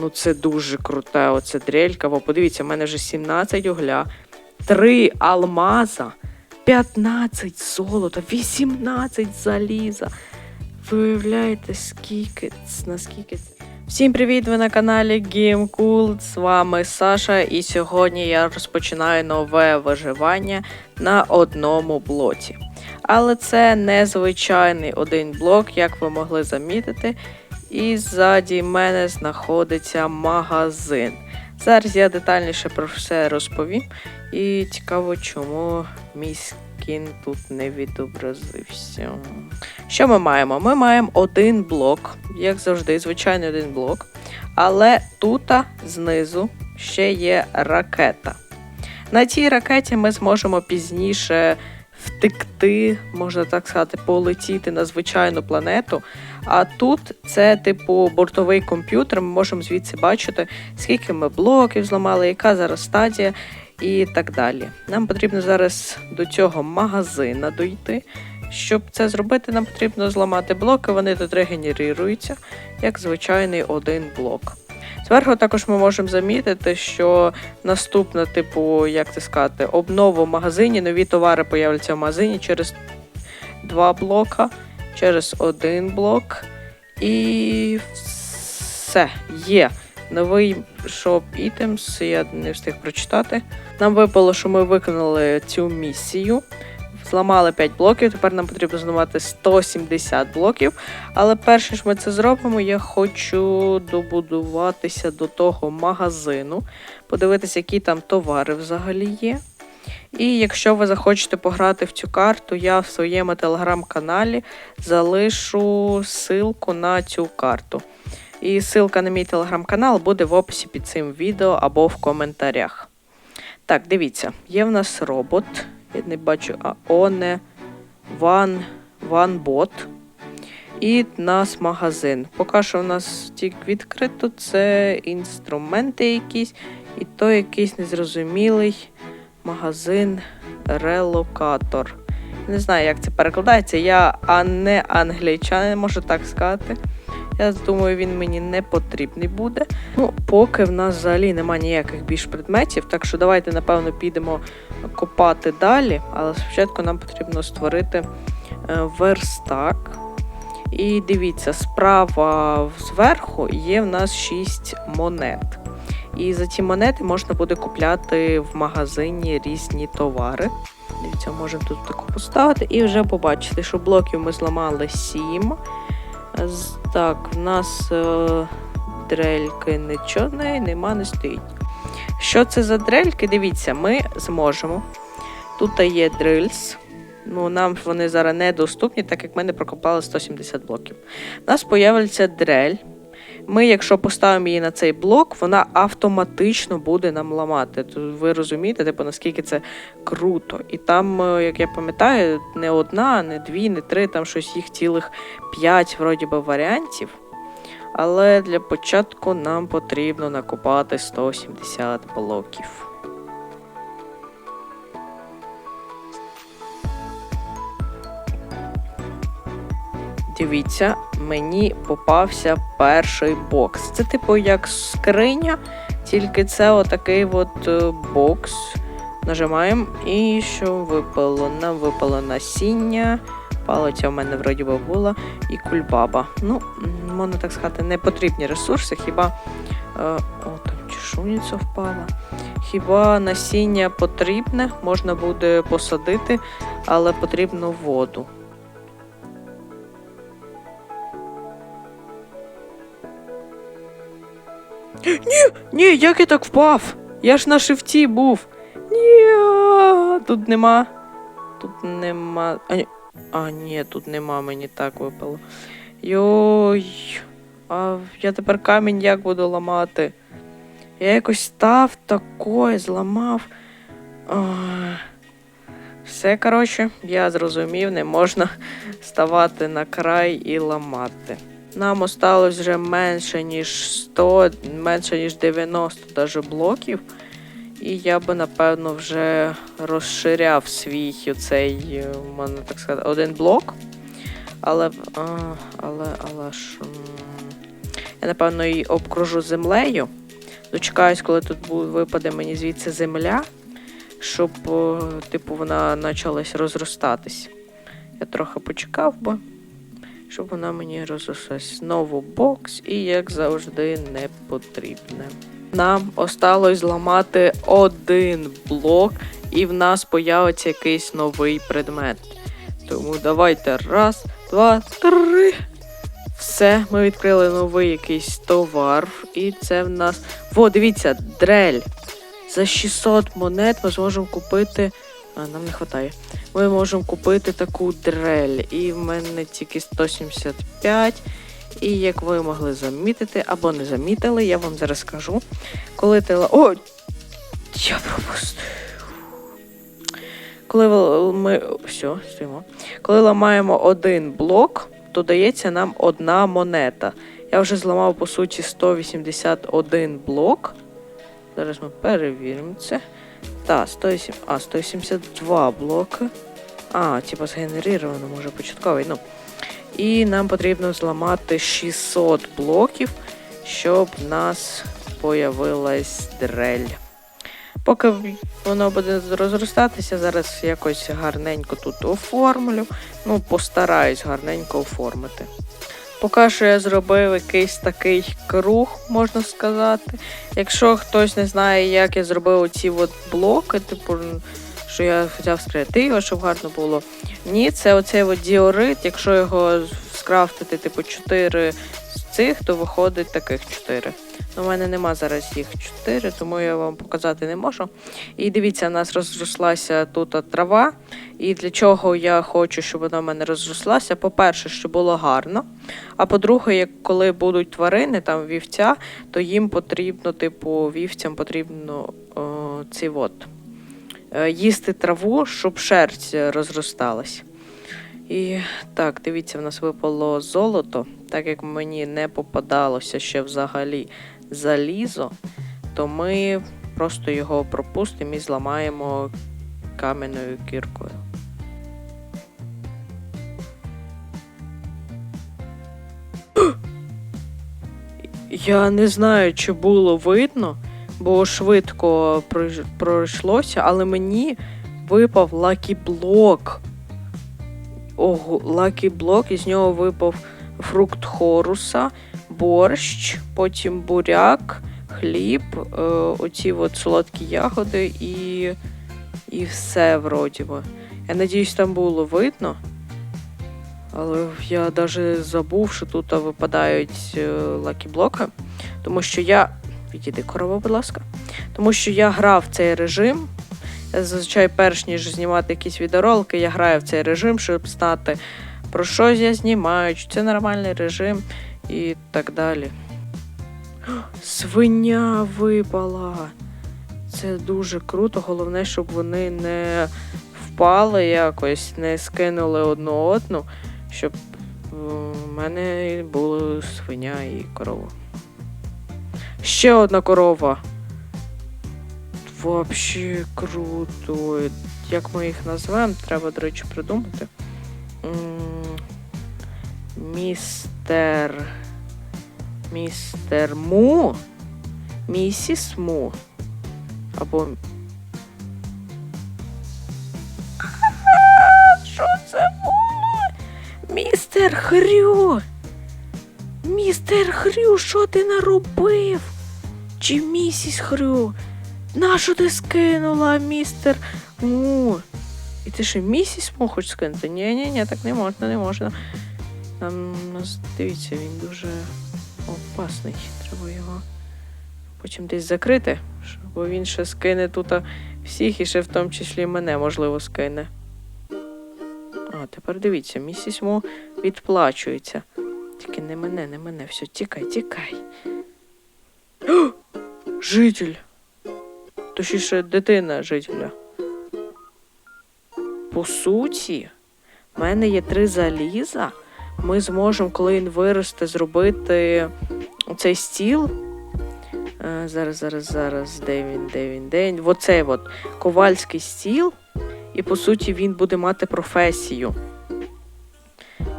Ну, це дуже круте, оце дрелька. Бо подивіться, в мене вже 17 угля, 3 алмаза, 15 золота, 18 заліза. Ви уявляєте, скільки, наскільки це. Всім привіт! Ви на каналі GameCool. З вами Саша, і сьогодні я розпочинаю нове виживання на одному блоці. Але це не звичайний один блок, як ви могли замітити. І ззаді мене знаходиться магазин. Зараз я детальніше про все розповім. І цікаво, чому мій скін тут не відобразився. Що ми маємо? Ми маємо один блок, як завжди, звичайний один блок. Але тут знизу ще є ракета. На цій ракеті ми зможемо пізніше втекти, можна так сказати, полетіти на звичайну планету. А тут це, типу, бортовий комп'ютер. Ми можемо звідси бачити, скільки ми блоків зламали, яка зараз стадія і так далі. Нам потрібно зараз до цього магазина дойти. Щоб це зробити, нам потрібно зламати блоки, вони тут регенеруються, як звичайний один блок. Зверху також ми можемо замітити, що наступна, типу, як це сказати, обнова в магазині, нові товари появляться в магазині через два блока, через один блок. І все, є. Новий items, я не встиг прочитати. Нам випало, що ми виконали цю місію. Зламали 5 блоків, тепер нам потрібно зламати 170 блоків. Але перше ж ми це зробимо, я хочу добудуватися до того магазину, подивитися, які там товари взагалі є. І якщо ви захочете пограти в цю карту, я в своєму телеграм-каналі залишу ссылку на цю карту. І ссылка на мій телеграм-канал буде в описі під цим відео або в коментарях. Так, дивіться, є в нас робот. Я не бачу, а Оне Ван Ванбот. І нас магазин. Поки що в нас тільки відкрито, це інструменти якісь, і то якийсь незрозумілий магазин релокатор. Не знаю, як це перекладається. Я а не англійчанин, можу так сказати. Я думаю, він мені не потрібний буде. Ну, поки в нас взагалі немає ніяких більш предметів, так що давайте, напевно, підемо копати далі. Але спочатку нам потрібно створити е, верстак. І дивіться, справа зверху є в нас 6 монет. І за ці монети можна буде купляти в магазині різні товари. Дивіться, можемо тут таку поставити і вже побачити, що блоків ми зламали 7. Так, в нас е, дрельки нічого не, нема, не стоїть. Що це за дрельки? Дивіться, ми зможемо. Тут є дрильс. Ну, нам вони зараз недоступні, так як ми не прокопали 170 блоків. У нас з'явиться дрель. Ми, якщо поставимо її на цей блок, вона автоматично буде нам ламати. Ви розумієте, типу, наскільки це круто. І там, е, як я пам'ятаю, не одна, не дві, не три, там щось їх цілих п'ять вроді би варіантів. Але для початку нам потрібно накопати 170 блоків. Дивіться, мені попався перший бокс. Це типу як скриня, тільки це отакий от е, бокс. Нажимаємо і що випало? Нам випало насіння. Палиця в мене вроді би була, і кульбаба. Ну, можна так сказати, не потрібні ресурси, хіба. Е, о, там чешуниця впала. Хіба насіння потрібне, можна буде посадити, але потрібно воду. Ні, ні, як я так впав? Я ж на шифті був. Ні, тут нема. Тут нема. А, ні, а, ні, тут нема, мені так випало. Йой. А я тепер камінь як буду ламати? Я якось став такой, зламав. Ой. Все, коротше, я зрозумів, не можна ставати на край і ламати. Нам осталось вже менше, ніж 100, менше, ніж 90 даже блоків. І я би, напевно, вже розширяв свій цей, е, можна так сказати, один блок. Але, але, але ж. Я, напевно, її обкружу землею. Дочекаюсь, коли тут випаде мені звідси земля, щоб, типу, вона почалась розростатись. Я трохи почекав би, щоб вона мені розрослась. Знову бокс, і, як завжди, не потрібне. Нам осталось зламати один блок, і в нас появиться якийсь новий предмет. Тому давайте раз, два, три. Все, ми відкрили новий якийсь товар. І це в нас. Во, дивіться, дрель. За 600 монет ми зможемо купити. Нам не вистачає. Ми можемо купити таку дрель. І в мене тільки 175. І як ви могли замітити або не замітили, я вам зараз скажу. Коли ти. О! Я пропустив. Коли ми. Все, стоїмо. Коли ламаємо один блок, то дається нам одна монета. Я вже зламав, по суті, 181 блок. Зараз ми перевіримо це. Так, 108, а, 172 блоки. А, типу згенерировано, може початковий. Ну. І нам потрібно зламати 600 блоків, щоб в нас появилась дрель. Поки воно буде розростатися, зараз якось гарненько тут оформлю. Ну, постараюсь гарненько оформити. Поки що я зробив якийсь такий круг, можна сказати. Якщо хтось не знає, як я зробив оці от блоки, типу, що я взяв з креатива, щоб гарно було. Ні, це оцей от діорит, якщо його скрафтити, типу, 4 з цих, то виходить таких 4. У мене нема зараз їх 4, тому я вам показати не можу. І дивіться, у нас розрослася тут трава. І для чого я хочу, щоб вона в мене розрослася? По-перше, щоб було гарно. А по-друге, як коли будуть тварини, там вівця, то їм потрібно, типу, вівцям потрібно о, ці от, е, їсти траву, щоб шерсть розросталась. І так, дивіться, в нас випало золото, так як мені не попадалося ще взагалі залізо, то ми просто його пропустимо і зламаємо кам'яною кіркою. Я не знаю, чи було видно, бо швидко пройшлося, але мені випав лакі-блок. Ого, лакі-блок, із нього випав фрукт хоруса, борщ, потім буряк, хліб, е, оці от солодкі ягоди і, і все вроді би. Я надіюсь, там було видно. Але я навіть забув, що тут випадають е, лакі-блоки. Тому що я. Відійди корова, будь ласка. Тому що я грав в цей режим. Я зазвичай, перш ніж знімати якісь відеоролики, я граю в цей режим, щоб знати, про що я знімаю, чи це нормальний режим і так далі. Свиня випала. Це дуже круто. Головне, щоб вони не впали якось, не скинули одну одну, щоб в мене були свиня і корова. Ще одна корова. Вообще круто. Як ми їх назвемо, треба, до речі, придумати. Містер. Містер Му. Місіс Му. Або. Що це було? Містер Хрю. Містер Хрю, що ти наробив? Чи місіс Хрю? Нащо ти скинула, містер Му? І ти ще місіс Му хочеш скинути? Ні, ні, ні, так не можна, не можна. Там нас, дивіться, він дуже опасний. Треба його потім десь закрити, бо він ще скине тут всіх і ще в тому числі мене, можливо, скине. А, тепер дивіться, місіс Му відплачується. Тільки не мене, не мене. Все, тікай, тікай. О! Житель. Точніше, дитина жителя. По суті, в мене є три заліза. Ми зможемо, коли він виросте, зробити цей стіл. Е, зараз, зараз, зараз, де він, де він, де він. Оцей от ковальський стіл. І по суті він буде мати професію.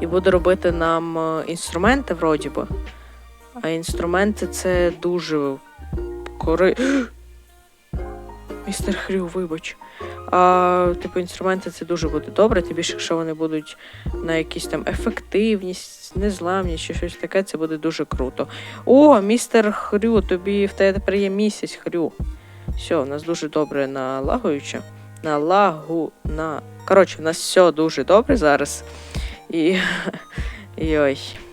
І буде робити нам е, інструменти, вроді би. А інструменти це дуже кори. Містер Хрю, вибач. А, типу, інструменти це дуже буде добре, тим більше, якщо вони будуть на якісь там ефективність, незламність чи щось таке, це буде дуже круто. О, містер Хрю, тобі в тебе тепер є місяць Хрю. Все, у нас дуже добре налагуюче. Налагу на. Коротше, у нас все дуже добре зараз. І. Йой. Коротше,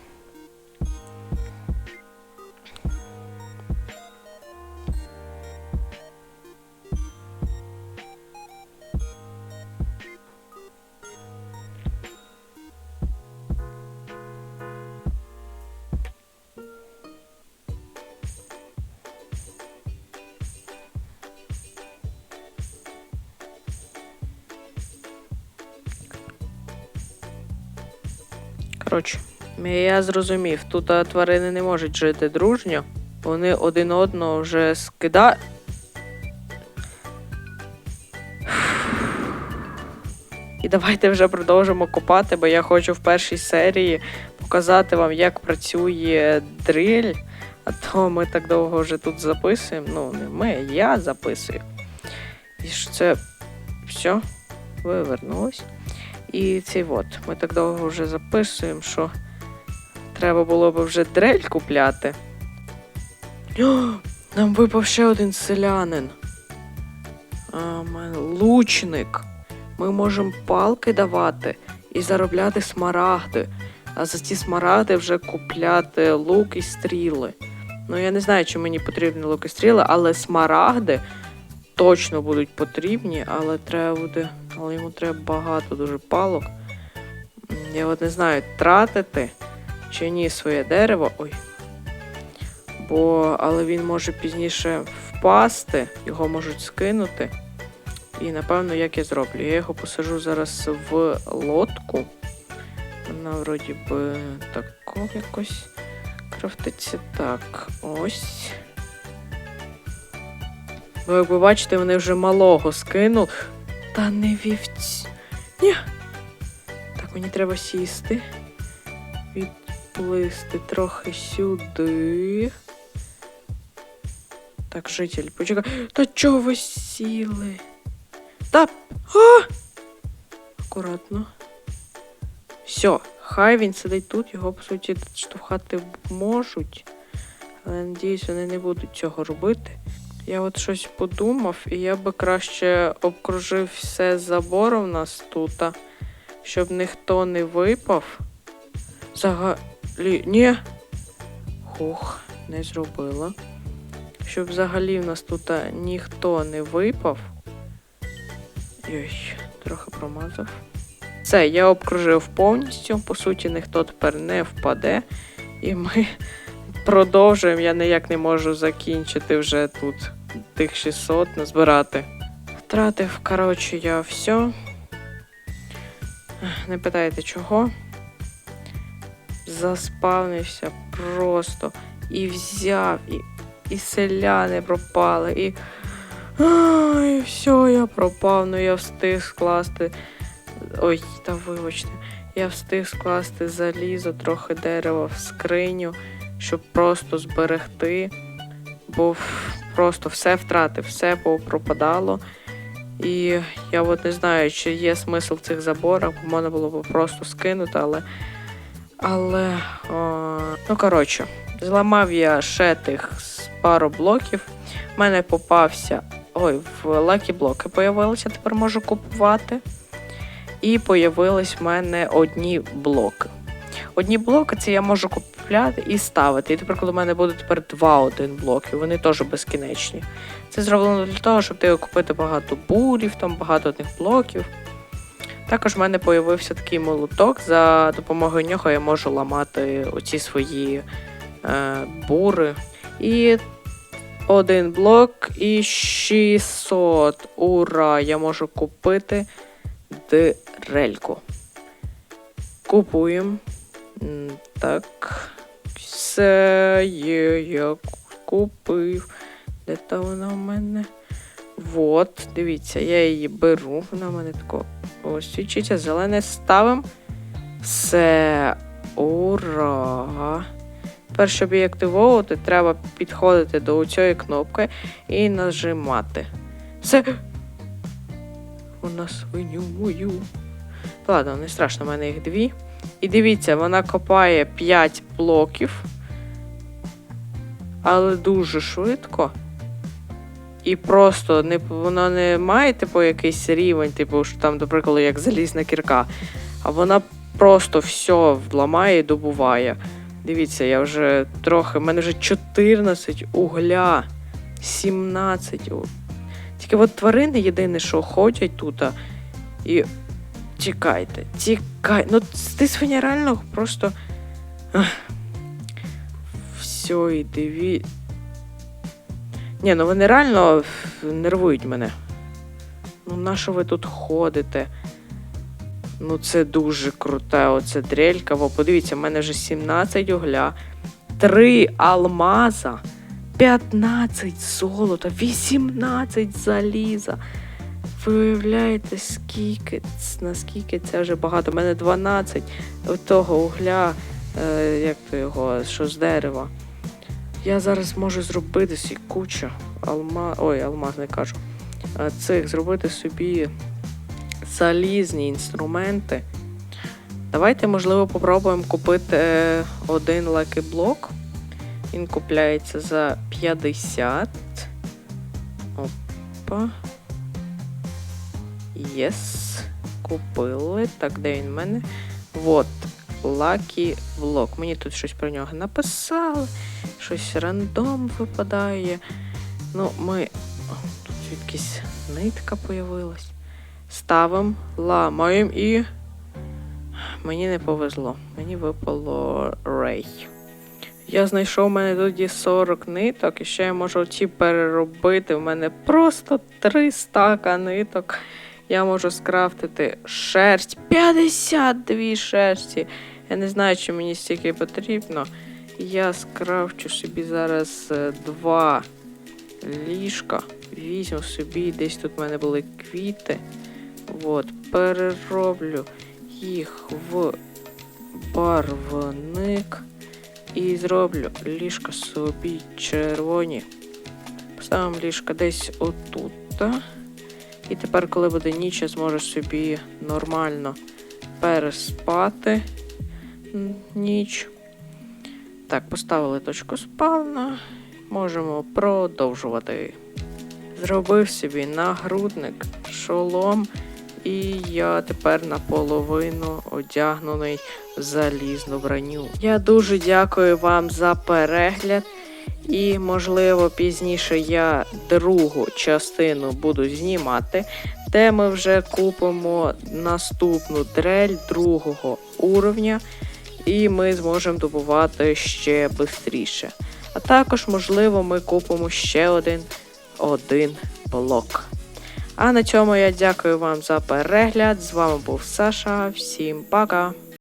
я зрозумів, тут тварини не можуть жити дружньо. Вони один одного вже скидають. І давайте вже продовжимо копати, бо я хочу в першій серії показати вам, як працює дриль. А то ми так довго вже тут записуємо. Ну, не ми, я записую. І ж це все, вивернулось. І цей от, ми так довго вже записуємо, що треба було б вже дрель купляти. О, нам випав ще один селянин. А, лучник. Ми можемо палки давати і заробляти смарагди. А за ці смарагди вже купляти лук і стріли. Ну, я не знаю, чи мені потрібні лук і стріли, але смарагди точно будуть потрібні, але треба буде. Але йому треба багато дуже палок. Я от не знаю, тратити чи ні своє дерево. Ой. Бо, але він може пізніше впасти, його можуть скинути. І напевно, як я зроблю? Я його посажу зараз в лодку. Вона вроді би тако якось крафтиться. Так, ось. Ну, як ви бачите, вони вже малого скинув. Та не вівць. Ні. Так, мені треба сісти. Відплисти трохи сюди. Так, житель, почекай. Та чого ви сіли? Та. А! Акуратно. Все, хай він сидить тут, його, по суті, штовхати можуть. Але надіюсь, вони не будуть цього робити. Я от щось подумав, і я би краще обкружив все забором нас тут, щоб ніхто не випав. Взагалі. Ні. Хух, не зробила. Щоб взагалі в нас тут ніхто не випав. Йой, трохи промазав. Все, я обкружив повністю. По суті, ніхто тепер не впаде. І ми продовжуємо. Я ніяк не можу закінчити вже тут тих 600 назбирати. Втратив, коротше, я все. Не питайте чого. Заспавнився просто. І взяв, і, і селяни пропали, і. Ай, все, я пропав, ну я встиг скласти. Ой, та вибачте. Я встиг скласти залізо, трохи дерева в скриню, щоб просто зберегти, бо просто все втратив, все пропадало. І я от не знаю, чи є смисл в цих заборах, бо можна було б просто скинути, але. Але. О, ну, коротше, зламав я ще тих пару блоків. У мене попався. Ой, в лакі блоки появилися, тепер можу купувати. І появились в мене одні блоки. Одні блоки це я можу купляти і ставити. І тепер, коли в мене буде тепер два один блоки, вони теж безкінечні. Це зроблено для того, щоб ти купити багато бурів, там багато одних блоків. Також в мене появився такий молоток. За допомогою нього я можу ламати оці свої е, бури. І один блок і 600. Ура! Я можу купити дрельку. Купуємо. Так. Все є, я купив. Де то вона в мене? Вот, дивіться, я її беру. Вона в мене тако ось свічиться, зелене ставимо. Все. Ура! Тепер, щоб її активовувати, треба підходити до цієї кнопки і нажимати. Все. Вона свиню мою. Ладно, не страшно, в мене їх дві. І дивіться, вона копає 5 блоків, але дуже швидко. І просто не, вона не має, типу, якийсь рівень, типу, що там, до прикладу, як залізна кірка. А вона просто все вламає і добуває. Дивіться, я вже трохи. в мене вже 14 угля, 17. Тільки от тварини єдине, що ходять тут. І. Тікайте, тікай. Ну, ти свиня реально просто. Все, і диві. Ні, ну вони реально нервують мене. Ну, на що ви тут ходите? Ну, це дуже круте, оце дрелька. Бо подивіться, в мене вже 17 угля, 3 алмаза, 15 золота, 18 заліза. Ви уявляєте, скільки, наскільки це вже багато. У мене 12 того угля, е, як то його, що з дерева. Я зараз можу зробити собі кучу алма... Ой, алмаз не кажу. Цих зробити собі залізні інструменти. Давайте, можливо, попробуємо купити е, один лаки-блок. Він купляється за 50. Опа. Єс. Купили. Так, де він в мене? Вот. Лакі блок. Мені тут щось про нього написали. Щось рандом випадає. Ну, ми. Тут якась нитка появилась. Ставимо, ламаємо і. Мені не повезло. Мені випало рей. Я знайшов у мене є 40 ниток, і ще я можу ці переробити. У мене просто 3 стака ниток. Я можу скрафтити шерсть. 52 шерсті. Я не знаю, чи мені стільки потрібно. Я скрафчу собі зараз е, два ліжка. Візьму собі, десь тут в мене були квіти. От, перероблю їх в барвник. І зроблю ліжка собі червоні. Поставимо ліжка десь отут. І тепер, коли буде ніч, я зможу собі нормально переспати ніч. Так, поставили точку спавна. Можемо продовжувати. Зробив собі нагрудник, шолом, і я тепер наполовину одягнений в залізну броню. Я дуже дякую вам за перегляд. І, можливо, пізніше я другу частину буду знімати, де ми вже купимо наступну дрель другого уровня, і ми зможемо добувати ще швидше. А також, можливо, ми купимо ще один, один блок. А на цьому я дякую вам за перегляд. З вами був Саша. Всім пока!